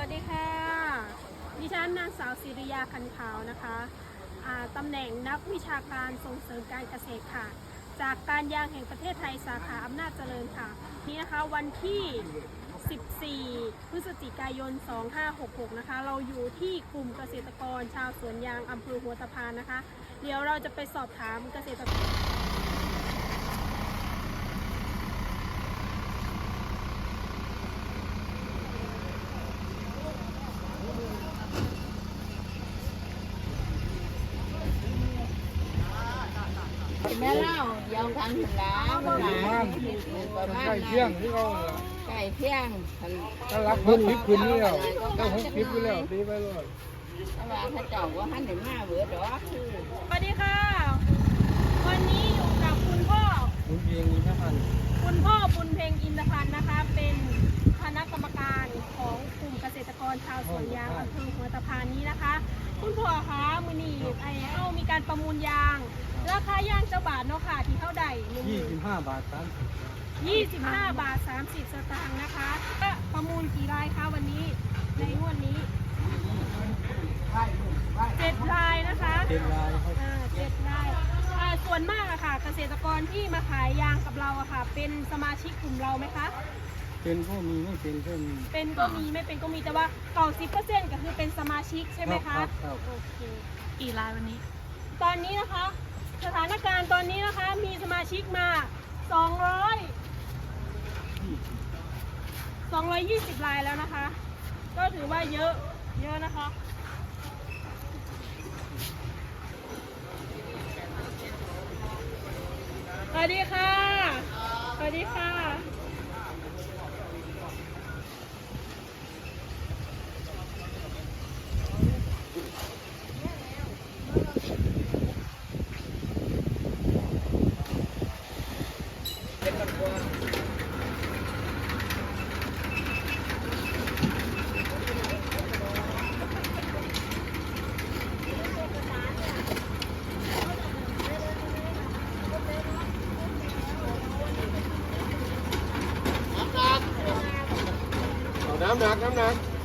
วัสดีค่ะ ดิฉันนางสาวศิริยาคันขาวนะคะตำแหน่งนักวิชาการส่งเสริมการเกษตรค่ะ จากการยางแห่งประเทศไทยสาขาอำนาจเจริญค่ะ นี่นะคะวันที่ 14 พฤศจิกายน 2566 นะคะ เราอยู่ที่กลุ่มเกษตรกรชาวสวนยางอำเภอหัวตะพานนะคะ เดี๋ยวเราจะไปสอบถามเกษตรกร แม่เล่าเดี๋ยวทางถึงล้ามันหลาประมาณใกล้เที่ยงที่เขาใกล้เที่ยงถ้ารักหกสิบคืนนี่แล้วถ้าหกสิบคืนแล้วดีไปเลยเพราะว่าเขาเจ้าว่าหันถึงมาเบื่อดอกคือ สวัสดีค่ะ วันนี้อยู่กับคุณพ่อ คุณเองนี่แม่พัน คุณพ่อบุญเพ็งอินทพันธ์นะคะ เป็นคณะกรรมการของกลุ่มเกษต รกรชาวสวนยางอำเภอหัวตะพานนี้นะคะ คุณพ่อคะมือนี้ไอ้เอ้ามีการประมูลยาง ราคายางเจ้าบาทเนาะค่ะที่เท่าใดหนึ่งยี่สิบห้าบาทสามสิบยี่สิบห้าบาทสามสิบสตางค์นะคะก็ประมูลกี่รายคะวันนี้ในงวดนี้เจ็ดรายนะคะเต็มลายเขาอ่าเจ็ดรายอ่าส่วนมากอะค่ะ เกษตรกรที่มาขายยางกับเราอะค่ะ เป็นสมาชิกกลุ่มเราไหมคะ เป็นก็มีไม่เป็นก็มี เป็นก็มีไม่เป็นก็มีแต่ว่าเก่าสิบเปอร์เซ็นต์ก็คือเป็นสมาชิกใช่ไหมครัคะบครับ โอเค กี่รายวันนี้ ตอนนี้นะคะ สถานการณ์ตอนนี้นะคะมีสมาชิกมาสองร้อยสองร้อยยี่สิบรายแล้วนะคะ ก็ถือว่าเยอะเยอะนะคะ สวัสดีค่ะ สวัสดีค่ะ น้ำหนักน้ำหนัก